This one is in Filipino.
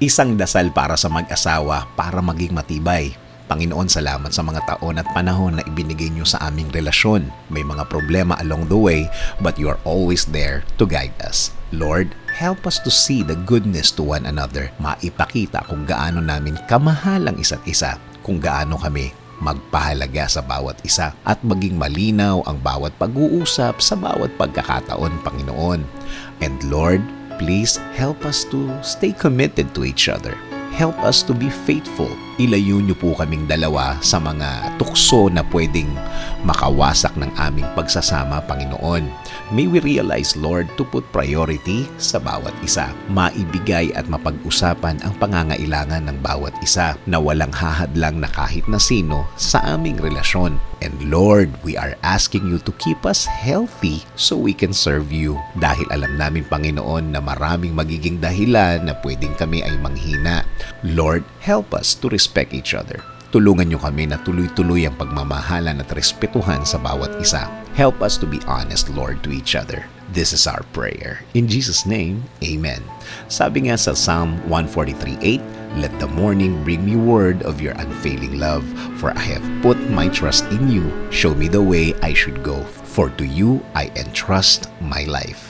Isang dasal para sa mag-asawa para maging matibay. Panginoon, salamat sa mga taon at panahon na ibinigay niyo sa aming relasyon. May mga problema along the way, but you are always there to guide us. Lord, help us to see the goodness to one another. Maipakita kung gaano namin kamahal ang isa't isa, kung gaano kami magpahalaga sa bawat isa at maging malinaw ang bawat pag-uusap sa bawat pagkakataon, Panginoon. And Lord, please help us to stay committed to each other. Help us to be faithful. Ilayo niyo po kaming dalawa sa mga tukso na pwedeng makawasak ng aming pagsasama, Panginoon. May we realize, Lord, to put priority sa bawat isa. Maibigay at mapag-usapan ang pangangailangan ng bawat isa na walang hahadlang na kahit na sino sa aming relasyon. And Lord, we are asking you to keep us healthy so we can serve you. Dahil alam namin, Panginoon, na maraming magiging dahilan na pwedeng kami ay manghina. Lord, help us to respect each other. Tulungan niyo kami na tuloy-tuloy ang pagmamahalan at respetuhan sa bawat isa. Help us to be honest, Lord, to each other. This is our prayer. In Jesus' name, Amen. Sabi nga sa Psalm 143.8, Let the morning bring me word of your unfailing love, for I have put my trust in you. Show me the way I should go, for to you I entrust my life.